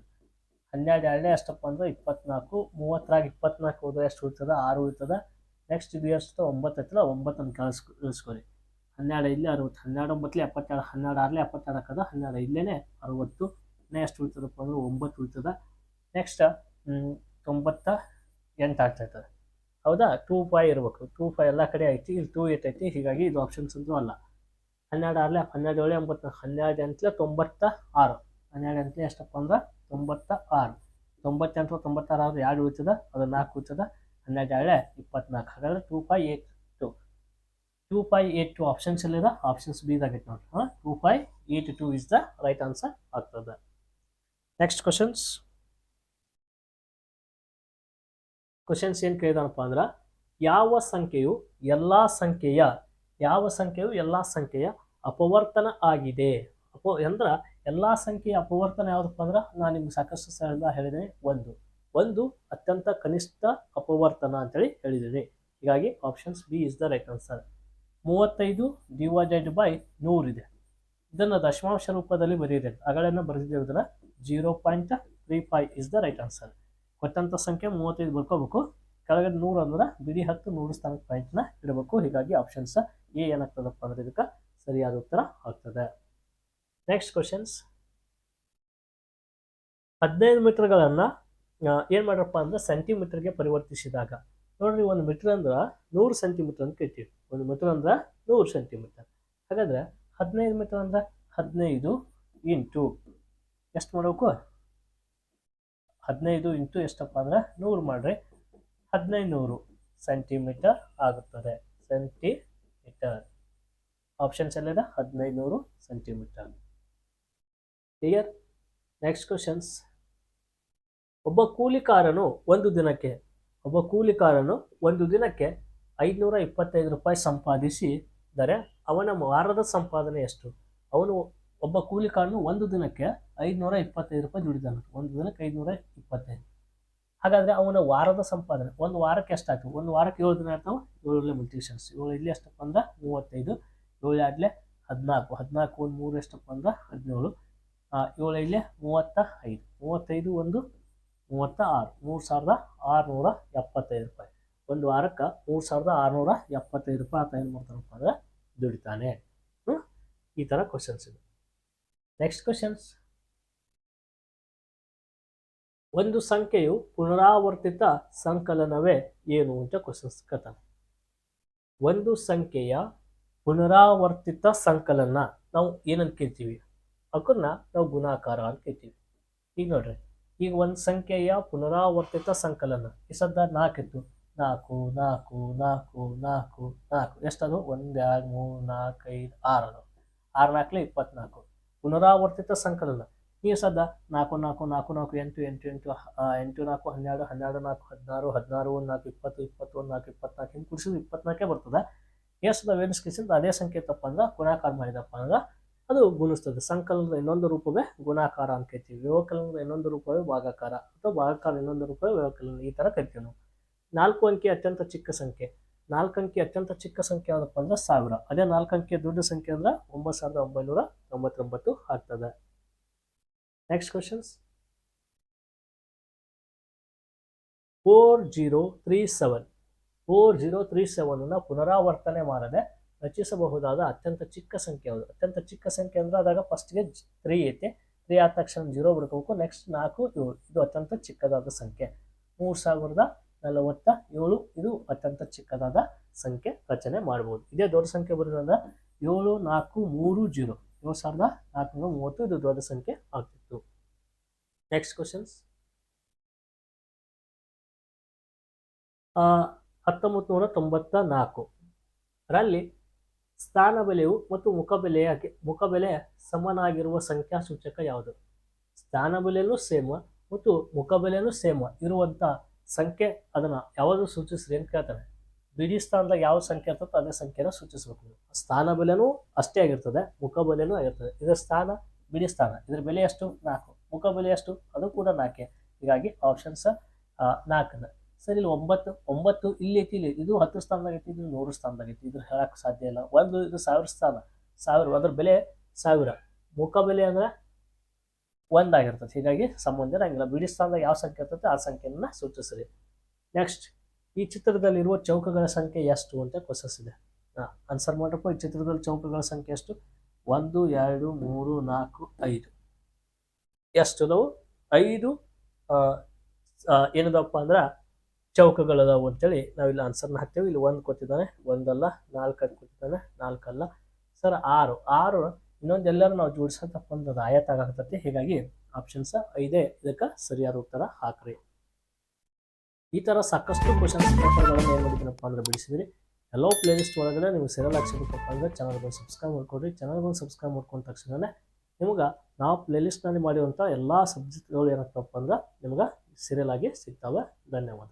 ಹನ್ನೆರಡು ಎರಡನೇ ಎಷ್ಟಪ್ಪ ಅಂದ್ರೆ ಇಪ್ಪತ್ನಾಲ್ಕು, ಮೂವತ್ತರಾಗ ಇಪ್ಪತ್ನಾಲ್ಕು ಹೋದ್ರೆ ಎಷ್ಟು ಉಳಿತದ? ಆರು ಉಳಿತದ. ನೆಕ್ಸ್ಟ್ ಇದು ಎಷ್ಟು? ಒಂಬತ್ತು ಹತ್ತಿರ ಒಂಬತ್ತನ್ನು ಕಳಿಸ್ಕೊ ಇಳಿಸ್ಕೊರಿ. ಹನ್ನೆರಡು ಇಲ್ಲೇ ಅರವತ್ತು, ಹನ್ನೆರಡು ಒಂಬತ್ತಲೆ ಎಪ್ಪತ್ತೆರಡು, ಹನ್ನೆರಡು ಆರಲೇ ಎಪ್ಪತ್ತೆರಡು ಹಾಕದ? ಹನ್ನೆರಡು ಇಲ್ಲೇ ಅರವತ್ತು. ಎಷ್ಟು ಉಳಿತದಪ್ಪ ಅಂದ್ರೆ ಒಂಬತ್ತು ಉಳಿತದ. ನೆಕ್ಸ್ಟ್ ತೊಂಬತ್ತ ಎಂಟು ಆಗ್ತಾಯ್ತದೆ ಹೌದಾ? ಟೂ ಫೈ ಇರಬೇಕು. ಟೂ ಫೈ ಎಲ್ಲ ಕಡೆ ಐತಿ, ಇಲ್ಲಿ ಟೂ ಏಟ್ ಐತಿ ಹೀಗಾಗಿ ಇದು ಆಪ್ಷನ್ಸ್ ಅಂತೂ ಅಲ್ಲ. ಹನ್ನೆರಡು ಆರಲೆ ಹನ್ನೆರಡು ಏಳು ಎಂಬತ್ತು, ಹನ್ನೆರಡು ಎಂಟ್ಲೆ ತೊಂಬತ್ತ ಆರು. ಹನ್ನೆರಡು ಎಂಟ್ಲೆ ಎಷ್ಟಪ್ಪ ಅಂದ್ರೆ ತೊಂಬತ್ತ ಆರು. ತೊಂಬತ್ತೆಂಟು ತೊಂಬತ್ತಾರು ಆದ್ರೆ ಎರಡು ಉಳಿತದ, ಅದು ನಾಲ್ಕು ಉಳಿತದ. ಹನ್ನೆರಡು ಏಳೆ ಇಪ್ಪತ್ನಾಲ್ಕು, ಹಾಗಾದ್ರೆ two five eight two. Two five eight two options ಎಲ್ಲಿದೆ? ಆಪ್ಷನ್ಸ್ ಬಿ ಆಗೈತೆ ನೋಡಿ ಹಾಂ, two five eight two is the right answer ಆಗ್ತದೆ. ನೆಕ್ಸ್ಟ್ ಕ್ವಶನ್ಸ್ ಕ್ವಶನ್ಸ್ ಏನು ಕೇಳಿದಾನಪ್ಪ ಅಂದ್ರೆ, ಯಾವ ಸಂಖ್ಯೆಯು ಎಲ್ಲ ಸಂಖ್ಯೆಯ, ಯಾವ ಸಂಖ್ಯೆಯು ಎಲ್ಲ ಸಂಖ್ಯೆಯ ಅಪವರ್ತನ ಆಗಿದೆ? ಅಪೋ, ಅಂದ್ರೆ ಎಲ್ಲ ಸಂಖ್ಯೆಯ ಅಪವರ್ತನ ಯಾವುದಪ್ಪ ಅಂದ್ರೆ, ನಾನು ನಿಮ್ಗೆ ಸಾಕಷ್ಟು ಸಲ ಹೇಳಿದ್ದೀನಿ ಒಂದು. ಒಂದು ಅತ್ಯಂತ ಕನಿಷ್ಠ ಅಪವರ್ತನ ಅಂತೇಳಿ ಹೇಳಿದ್ದೀನಿ ಹೀಗಾಗಿ options B is the right answer ಮೂವತ್ತೈದು ಡಿವೈಡೆಡ್ ಬೈ ನೂರಿದೆ ಇದನ್ನು ದಶಮಾಂಶ ರೂಪದಲ್ಲಿ ಬರೀರಿ ಅಗಳನ್ನು ಬರೆದಿದ್ದೇವೆ ಇದನ್ನು zero point three five is the right answer ಕೊಟ್ಟಂಥ ಸಂಖ್ಯೆ ಮೂವತ್ತೈದು ಬರ್ಕೋಬೇಕು. ಕೆಳಗಡೆ ನೂರು ಅಂದ್ರೆ ಬಿಡಿ ಹತ್ತು ನೂರು ಸ್ಥಾನಕ್ಕೆ ಪಾಯಿಂಟ್ನ ಇಡಬೇಕು. ಹೀಗಾಗಿ ಆಪ್ಷನ್ಸ್ ಎ ಏನಾಗ್ತದಪ್ಪ ಅಂದ್ರೆ ಇದಕ್ಕೆ ಸರಿಯಾದ ಉತ್ತರ ಆಗ್ತದೆ. ನೆಕ್ಸ್ಟ್ ಕ್ವಶನ್ಸ್ ಹದಿನೈದು ಮೀಟರ್ಗಳನ್ನು ಏನು ಮಾಡ್ರಪ್ಪ ಅಂದ್ರೆ ಸೆಂಟಿಮೀಟರ್ಗೆ ಪರಿವರ್ತಿಸಿದಾಗ. ನೋಡ್ರಿ, ಒಂದು ಮೀಟರ್ ಅಂದ್ರೆ ನೂರು ಸೆಂಟಿಮೀಟರ್ ಅಂತ ಕೇಳ್ತೀವಿ ಒಂದು ಮೀಟರ್ ಅಂದ್ರೆ ನೂರು ಸೆಂಟಿಮೀಟರ್ ಹಾಗಾದ್ರೆ ಹದಿನೈದು ಮೀಟರ್ ಅಂದ್ರೆ ಹದಿನೈದು ಇಂಟು ಎಷ್ಟು ಮಾಡಬೇಕು? ಹದಿನೈದು ಇಂಟು ಎಷ್ಟಪ್ಪ ಅಂದರೆ ನೂರು ಮಾಡಿರಿ. ಹದಿನೈದು ನೂರು ಸೆಂಟಿಮೀಟರ್ ಆಗುತ್ತದೆ. ಸೆಂಟಿಮೀಟರ್. ಆಪ್ಷನ್ಸ್ ಎಲ್ಲಿದೆ? ಹದಿನೈದು ನೂರು ಸೆಂಟಿಮೀಟರ್. ಕ್ಲಿಯರ್ ನೆಕ್ಸ್ಟ್ ಕ್ವಶನ್ಸ್ ಒಬ್ಬ ಕೂಲಿಕಾರನು ಒಂದು ದಿನಕ್ಕೆ, ಒಬ್ಬ ಕೂಲಿಕಾರನು ಒಂದು ದಿನಕ್ಕೆ ಐದುನೂರ ಇಪ್ಪತ್ತೈದು ರೂಪಾಯಿ ಸಂಪಾದಿಸಿದರೆ ಅವನ ವಾರದ ಸಂಪಾದನೆ ಎಷ್ಟು? ಅವನು ಒಬ್ಬ ಕೂಲಿ ಕೂಲಿಕಾರನು ಒಂದು ದಿನಕ್ಕೆ ಐದುನೂರ ಇಪ್ಪತ್ತೈದು ರೂಪಾಯಿ ದುಡಿದಾನೆ. ಒಂದು ದಿನಕ್ಕೆ ಐದುನೂರ ಇಪ್ಪತ್ತೈದು. ಹಾಗಾದರೆ ಅವನ ವಾರದ ಸಂಪಾದನೆ, ಒಂದು ವಾರಕ್ಕೆ ಎಷ್ಟಾಯ್ತು ಒಂದು ವಾರಕ್ಕೆ ಏಳು ದಿನ ಆಗ್ತಾವೆ ಏಳು ಮಲ್ಟಿಷನ್ಸ್ ಏಳು ಇಲ್ಲಿ ಎಷ್ಟಪ್ಪ ಅಂದ್ರೆ ಮೂವತ್ತೈದು. ಏಳು ಆಗಲೇ ಹದಿನಾಲ್ಕು. ಹದಿನಾಲ್ಕು ಒಂದು ಮೂರು ಎಷ್ಟಪ್ಪ ಅಂದ್ರೆ ಹದಿನೇಳು. ಏಳು ಇಲ್ಲೇ ಮೂವತ್ತ ಐದು. ಮೂವತ್ತೈದು ಒಂದು ಮೂವತ್ತ ಆರು. ಮೂರು ಸಾವಿರದ ಆರುನೂರ ಎಪ್ಪತ್ತೈದು ರೂಪಾಯಿ. ಒಂದು ವಾರಕ್ಕೆ ಮೂರು ಸಾವಿರದ ಆರುನೂರ ಎಪ್ಪತ್ತೈದು ರೂಪಾಯಿ ಆತ ಏನು ಮಾಡ್ತಾನಪ್ಪ ಅಂದ್ರೆ ದುಡಿತಾನೆ. ಈ ಥರ ಕ್ವಶನ್ಸ್ ಇದೆ ನೆಕ್ಸ್ಟ್ ಕ್ವಶನ್ಸ್ ಒಂದು ಸಂಖ್ಯೆಯು ಪುನರಾವರ್ತಿತ ಸಂಕಲನವೇ ಏನು ಅಂತ ಕ್ವಶನ್ಸ್ ಕಥನ ಒಂದು ಸಂಖ್ಯೆಯ ಪುನರಾವರ್ತಿತ ಸಂಕಲನ. ನಾವು ಏನಂತ ಕೇಳ್ತೀವಿ? ಅದನ್ನ ನಾವು ಗುಣಾಕಾರ ಅಂತ ಕೇಳ್ತೀವಿ. ಈಗ ನೋಡ್ರಿ. ಈಗ ಒಂದು ಸಂಖ್ಯೆಯ ಪುನರಾವರ್ತಿತ ಸಂಕಲನ. ಈ ಸದ್ದ ನಾಲ್ಕು ಇತ್ತು ನಾಲ್ಕು ನಾಲ್ಕು ನಾಲ್ಕು ನಾಲ್ಕು. ನಾಲ್ಕು ಎಷ್ಟದು ಒಂದು, ಎರಡು, ಮೂರು ನಾಲ್ಕು ಐದು ಆರು ಆರು ನಾಲ್ಕಲೆ ಇಪ್ಪತ್ನಾಲ್ಕು. ಪುನರಾವರ್ತಿತ ಸಂಕಲನ. ನೀವು ಸದಾ ನಾಲ್ಕು ನಾಲ್ಕು ನಾಲ್ಕು ನಾಲ್ಕು, ಎಂಟು ಎಂಟು ಎಂಟು ಎಂಟು, ನಾಲ್ಕು, ಹನ್ನೆರಡು ಹನ್ನೆರಡು, ನಾಲ್ಕು, ಹದಿನಾರು ಹದಿನಾರು ಒಂದು ನಾಲ್ಕು, ಇಪ್ಪತ್ತು ಇಪ್ಪತ್ತೊಂದು ನಾಲ್ಕು, ಇಪ್ಪತ್ನಾಲ್ಕು, ಹಿಂಗೆ ಕುಡಿಸಿದ್ರೆ ಇಪ್ಪತ್ನಾಲ್ಕೇ ಬರ್ತದೆ. ಎಷ್ಟು ವೇಣಿಸ್ಕಿಸಿಂದ ಅದೇ ಸಂಖ್ಯೆ ಅಂದ್ರೆ ಗುಣಾಕಾರ ಮಾಡಿದಪ್ಪ ಅಂದ್ರೆ ಅದು ಗುಣಿಸ್ತದೆ. ಸಂಕಲನದ ಇನ್ನೊಂದು ರೂಪವೇ ಗುಣಾಕಾರ ಅಂತ ಕರಿತೀವಿ. ವ್ಯವಕಲನದ ಇನ್ನೊಂದು ರೂಪವೇ ಭಾಗಾಕಾರ. ಅಥವಾ ಭಾಗಾಕಾರ ಇನ್ನೊಂದು ರೂಪವೇ ವ್ಯವಕಲನ. ಈ ಥರ ಕರಿತೀವಿ ನಾವು. ನಾಲ್ಕು ಅಂಕೆ ಅತ್ಯಂತ ಚಿಕ್ಕ ಸಂಖ್ಯೆ. ನಾಲ್ಕು ಅಂಕಿ ಅತ್ಯಂತ ಚಿಕ್ಕ ಸಂಖ್ಯೆ ಯಾವುದಪ್ಪ ಅಂದ್ರೆ ಸಾವಿರ. ಅದೇ ನಾಲ್ಕು ಅಂಕಿಯ ದೊಡ್ಡ ಸಂಖ್ಯೆ ಅಂದ್ರೆ ಒಂಬತ್ತು ಸಾವಿರದ ಒಂಬೈನೂರ ತೊಂಬತ್ತೊಂಬತ್ತು ಆಗ್ತದೆ. Next questions four zero three seven four zero three seven ಅನ್ನ ಪುನರಾವರ್ತನೆ ಮಾಡದೆ ರಚಿಸಬಹುದಾದ ಅತ್ಯಂತ ಚಿಕ್ಕ ಸಂಖ್ಯೆ ಯಾವುದು? ಅತ್ಯಂತ ಚಿಕ್ಕ ಸಂಖ್ಯೆ ಅಂದ್ರೆ ಅದಾಗ ಫಸ್ಟ್ಗೆ ತ್ರೀ ಐತೆ. ತ್ರೀ ಆದ ತಕ್ಷಣ ಜೀರೋ ಬರ್ಕೋಬೇಕು ನೆಕ್ಸ್ಟ್ ನಾಲ್ಕು ಇದು ಅತ್ಯಂತ ಚಿಕ್ಕದಾದ ಸಂಖ್ಯೆ. ಮೂರು ಸಾವಿರದ ನಲವತ್ತ ಏಳು, ಇದು ಅತ್ಯಂತ ಚಿಕ್ಕದಾದ ಸಂಖ್ಯೆ ರಚನೆ ಮಾಡ್ಬೋದು. ಇದೇ ದೊಡ್ಡ ಸಂಖ್ಯೆ ಬರೋದ್ರಿಂದ ಏಳು, ನಾಲ್ಕು, ಮೂರು, ಜೀರೋ. ಏಳು ಸಾವಿರದ ನಾಲ್ಕುನೂರ ಮೂವತ್ತು ಇದು ದೊಡ್ಡ ಸಂಖ್ಯೆ ಆಗ್ತಿತ್ತು. ನೆಕ್ಸ್ಟ್ ಕ್ವಶನ್ಸ್ ಹತ್ತೊಂಬತ್ತು ನೂರ ತೊಂಬತ್ತ ನಾಲ್ಕು. ರಲ್ಲಿ ಸ್ಥಾನ ಬೆಲೆಯು ಮತ್ತು ಮುಖಬೆಲೆಯ ಮುಖಬೆಲೆ ಸಮನಾಗಿರುವ ಸಂಖ್ಯಾ ಸೂಚಕ ಯಾವುದು? ಸ್ಥಾನ ಬೆಲೆಯೂ ಸೇಮ್ ಮತ್ತು ಮುಖಬೆಲೆಯೂ ಸೇಮ ಇರುವಂಥ ಸಂಖ್ಯೆ ಅದನ್ನು ಯಾವುದು ಸೂಚಿಸ್ರಿ ಅಂತ ಕೇಳ್ತಾನೆ. ಬಿಡಿ ಸ್ಥಾನದಾಗ ಯಾವ ಸಂಖ್ಯೆ ಇರ್ತದೋ ಅದೇ ಸಂಖ್ಯೆನ ಸೂಚಿಸ್ಬೇಕು. ನೀವು ಸ್ಥಾನ ಬೆಲೆನೂ ಅಷ್ಟೇ ಆಗಿರ್ತದೆ, ಮುಖ ಬೆಲೆನೂ ಆಗಿರ್ತದೆ. ಇದರ ಸ್ಥಾನ, ಬಿಡಿ ಸ್ಥಾನ. ಇದರ ಬೆಲೆ ಎಷ್ಟು? ನಾಲ್ಕು. ಮುಖ ಬೆಲೆ ಎಷ್ಟು? ಅದು ಕೂಡ ನಾಲ್ಕೆ. ಹೀಗಾಗಿ ಆಪ್ಷನ್ಸ್ ನಾಲ್ಕನ ಸರಿ, ಇಲ್ಲಿ ಒಂಬತ್ತು ಒಂಬತ್ತು ಇಲ್ಲಿ ಐತಿ, ಇಲ್ಲಿ ಇದು ಹತ್ತು ಸ್ಥಾನದಾಗ ಐತಿ, ಇದು ನೂರು ಸ್ಥಾನದಾಗ ಐತಿ. ಇದ್ರ ಹೇಳಕ್ ಸಾಧ್ಯ ಇಲ್ಲ. ಒಂದು ಇದು ಸಾವಿರ ಸ್ಥಾನ. ಸಾವಿರ, ಅದ್ರ ಬೆಲೆ ಸಾವಿರ. ಮುಖ ಬೆಲೆ ಅಂದ್ರೆ ಒಂದಾಗಿರ್ತದೆ. ಹೀಗಾಗಿ ಸಂಬಂಧ ಇರೋಂಗಿಲ್ಲ ಬಿಡಿ ಸ್ಥಾನದಾಗ ಯಾವ ಸಂಖ್ಯೆ ಇರ್ತದೆ ಆ ಸಂಖ್ಯೆಯನ್ನು ಸೂಚಿಸ್ರಿ. ನೆಕ್ಸ್ಟ್ ಈ ಚಿತ್ರದಲ್ಲಿರುವ ಚೌಕಗಳ ಸಂಖ್ಯೆ ಎಷ್ಟು ಅಂತ ಕ್ವಶನ್ಸ್ ಇದೆ. ಆನ್ಸರ್ ಮಾಡಪ್ಪ ಈ ಚಿತ್ರದಲ್ಲಿ ಚೌಕಗಳ ಸಂಖ್ಯೆ ಎಷ್ಟು? ಒಂದು, ಎರಡು, ಮೂರು, ನಾಲ್ಕು, ಐದು. ಎಷ್ಟು ಅದಾವು? ಐದು ಏನದಪ್ಪ ಅಂದ್ರೆ ಚೌಕಗಳದಾವು ಅಂತೇಳಿ ನಾವಿಲ್ಲಿ ಆನ್ಸರ್ನ ಹಾಕ್ತೇವೆ. ಇಲ್ಲಿ ಒಂದು ಕೊಟ್ಟಿದ್ದಾನೆ, ಒಂದಲ್ಲ ನಾಲ್ಕು ಕೊಟ್ಟಿದ್ದಾನೆ, ನಾಲ್ಕಲ್ಲ. ಸರ್ ಆರು. ಆರು ಇನ್ನೊಂದು ಎಲ್ಲರೂ ನಾವು ಜೋಡಿಸೋ ತಪ್ಪೊಂದು ಅದು ಆಯತ ಆಗತೈತಿ ಹೀಗಾಗಿ ಆಪ್ಷನ್ಸ್ ಐದೇ. ಇದಕ್ಕೆ ಸರಿಯಾದ ಉತ್ತರ ಹಾಕ್ರಿ. ಈ ಥರ ಸಾಕಷ್ಟು ಕ್ವಶನ್ಸ್ ಪೇಪರ್ಗಳನ್ನು ಏನು ಮಾಡಿದ್ದೀನಪ್ಪ ಅಂದ್ರೆ ಬಿಡಿಸಿದ್ರಿ. ಎಲ್ಲೋ ಪ್ಲೇಲಿಸ್ಟ್ ಒಳಗಡೆ ನೀವು ಸೆರಲ್ ಹಾಕ್ಸಿಬೇಕಪ್ಪ ಅಂದ್ರೆ ಚಾನಲ್ಗಳು ಸಬ್ಸ್ಕ್ರೈಬ್ ಮಾಡ್ಕೊಡ್ರಿ. ಬಂದು ಸಬ್ಸ್ಕ್ರೈಬ್ ಮಾಡ್ಕೊಂಡ ತಕ್ಷಣವೇ ನಿಮ್ಗೆ ನಾವು ಪ್ಲೇಲಿಸ್ಟ್ನಲ್ಲಿ ಮಾಡಿರುವಂಥ ಎಲ್ಲ ಸಬ್ಜೆಕ್ಟ್ಗಳು ಏನಾಗ್ತವಪ್ಪ ಅಂದ್ರೆ ನಿಮ್ಗೆ ಸೀರಿಯಲ್ ಆಗಿ ಸಿಗ್ತಾವೆ. ಧನ್ಯವಾದ.